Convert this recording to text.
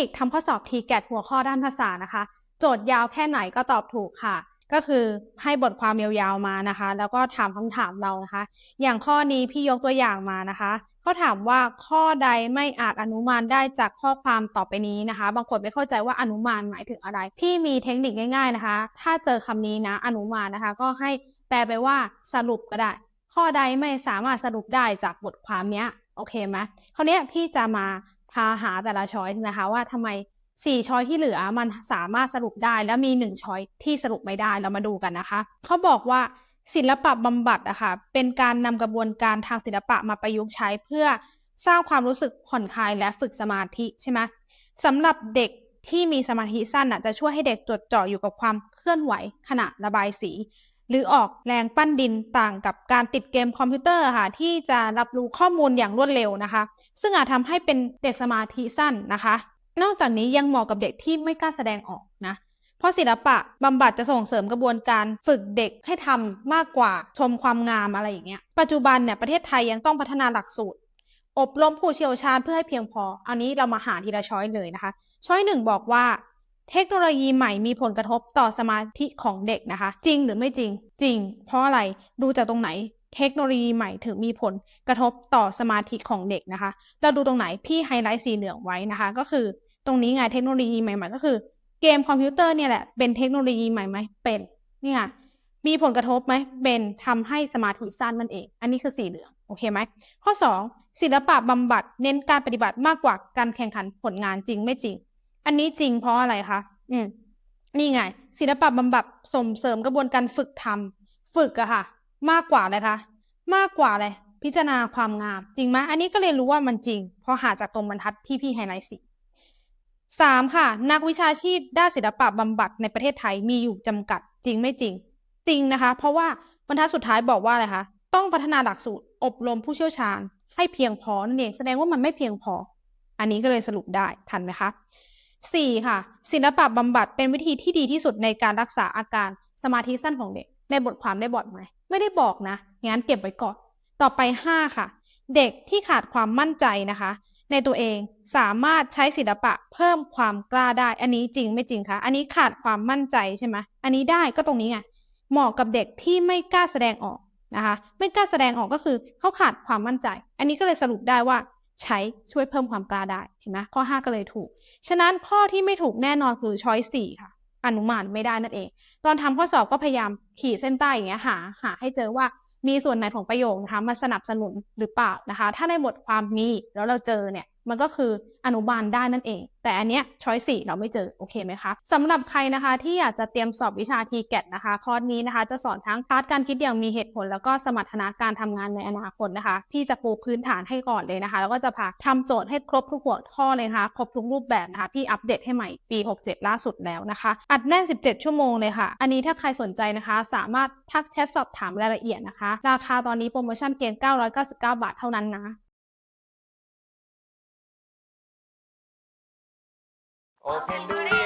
นิคทำข้อสอบ t แก t หัวข้อด้านภาษานะคะ โจทย์ยาวแค่ไหนก็ตอบถูกค่ะ ก็คือให้บทความยาวๆมานะคะ แล้วก็ถามคำถามเรานะคะ อย่างข้อนี้พี่ยกตัวอย่างมานะคะเขาถามว่าข้อใดไม่อาจอนุมานได้จากข้อความต่อไปนี้นะคะ บางคนไม่เข้าใจว่าอนุมานหมายถึงอะไร พี่มีเทคนิคง่าย ๆนะคะ ถ้าเจอคำนี้นะอนุมานนะคะ ก็ให้แปลไปว่าสรุปก็ได้ ข้อใดไม่สามารถสรุปได้จากบทความเนี้ยโอเคไหมคราวนี้พี่จะมา พาหาแต่ละช้อยนะคะ ว่าทำไมสี่ช้อยที่เหลือมันสามารถสรุปได้ แล้วมีหนึ่งช้อยที่สรุปไม่ได้เรามาดูกันนะคะเขาบอกว่าศิลปะบำบัดอะค่ะเป็นการนำกระบวนการทางศิลปะมาประยุกต์ใช้เพื่อสร้างความรู้สึกผ่อนคลายและฝึกสมาธิใช่ไหมสำหรับเด็กที่มีสมาธิสั้นอะจะช่วยให้เด็กจดจ่ออยู่กับความเคลื่อนไหวขณะระบายสี หรือออกแรงปั้นดินต่างกับการติดเกมคอมพิวเตอร์ค่ะที่จะรับรู้ข้อมูลอย่างรวดเร็วนะคะ ซึ่งอาจทำให้เป็นเด็กสมาธิสั้นนะคะ นอกจากนี้ยังเหมาะกับเด็กที่ไม่กล้าแสดงออกนะเพราะศิลปะบำบัดจะส่งเสริมกระบวนการฝึกเด็กให้ทำมากกว่าชมความงามอะไรอย่างเงี้ยปัจจุบันเนี่ยประเทศไทยยังต้องพัฒนาหลักสูตร อบรมผู้เชี่ยวชาญเพื่อให้เพียงพอ อันนี้เรามาหาทีละช้อยเลยนะคะ ช้อยหนึ่งบอกว่า เทคโนโลยีใหม่มีผลกระทบต่อสมาธิของเด็กนะคะ จริงหรือไม่จริง จริง เพราะอะไรดูจากตรงไหน เทคโนโลยีใหม่ถึงมีผลกระทบต่อสมาธิของเด็กนะคะ เราดูตรงไหนพี่ไฮไลท์สีเหลืองไว้นะคะ ก็คือตรงนี้ไงเทคโนโลยีใหม่ๆ ก็คือ เกมคอมพิวเตอร์เนี่ยแหละเป็นเทคโนโลยีใหม่ไหมเป็นนี่ค่ะมีผลกระทบไหมเป็นทำให้สมาธิสั้นนั่นเอง อันนี้คือสีเหลืองโอเคไหมข้อ 2 ศิลปะบำบัดเน้นการปฏิบัติมากกว่าการแข่งขันผลงานจริงไม่จริง อันนี้จริงเพราะอะไรคะ อืม นี่ไง ศิลปะบำบัดส่งเสริมกระบวนการฝึกทำฝึกอะค่ะ มากกว่าเลยคะ มากกว่าเลยพิจารณาความงาม จริงไหมอันนี้ก็เลยรู้ว่ามันจริง เพราะหาจากตรงบรรทัดที่พี่ไฮไลท์สีสามค่ะ นักวิชาชีพด้านศิลปะบำบัดในประเทศไทยมีอยู่จำกัด จริงไม่จริง จริงนะคะ เพราะว่าบรรทัดสุดท้ายบอกว่าอะไรคะต้องพัฒนาหลักสูตรอบรมผู้เชี่ยวชาญ ให้เพียงพอนั่นเองแสดงว่ามันไม่เพียงพอ อันนี้ก็เลยสรุปได้ทันไหมคะ สี่ค่ะ ศิลปะบำบัดเป็นวิธีที่ดีที่สุดในการรักษาอาการสมาธิสั้นของเด็ก ในบทความได้บอกไหมไม่ได้บอกนะงั้นเก็บไว้ก่อน ต่อไปห้าค่ะ เด็กที่ขาดความมั่นใจนะคะ ในตัวเองสามารถใช้ศิลปะเพิ่มความกล้าได้ อันนี้จริงไม่จริงคะอันนี้ขาดความมั่นใจใช่ไหมอันนี้ได้ก็ตรงนี้ไงเหมาะกับเด็กที่ไม่กล้าแสดงออกนะคะ ไม่กล้าแสดงออกก็คือเขาขาดความมั่นใจ อันนี้ก็เลยสรุปได้ว่า ใช้ช่วยเพิ่มความกล้าได้เห็นไหมข้อ 5 ก็เลยถูก ฉะนั้นข้อที่ไม่ถูกแน่นอนคือช้อยสี่ค่ะ อนุมานไม่ได้นั่นเอง ตอนทำข้อสอบก็พยายามขีดเส้นใต้อย่างเงี้ยหาหาให้เจอว่ามีส่วนไหนของประโยคนะคะมาสนับสนุนหรือเปล่านะคะ ถ้าในบทความมีแล้วเราเจอเนี่ย มันก็คืออนุบาลได้นั่นเอง แต่อันเนี้ยช้อยสี่เราไม่เจอโอเคไหมคะสำหรับใครนะคะที่อยากจะเตรียมสอบวิชาทีแกตนะคะคอร์สนี้นะคะจะสอนทั้งพาร์ทการคิดอย่างมีเหตุผล แล้วก็สมรรถนะการทำงานในอนาคตนะคะ พี่จะปูพื้นฐานให้ก่อนเลยนะคะ แล้วก็จะพาทำโจทย์ให้ครบทุกหัวข้อเลยนะคะครบทุกรูปแบบนะคะพี่อัปเดตให้ใหม่ปี 67 ล่าสุดแล้วนะคะ อัดแน่น 17 ชั่วโมงเลยค่ะ อันนี้ถ้าใครสนใจนะคะ สามารถทักแชทสอบถามรายละเอียดนะคะ ราคาตอนนี้โปรโมชั่นเพียง999 บาทเท่านั้นนะ Open, door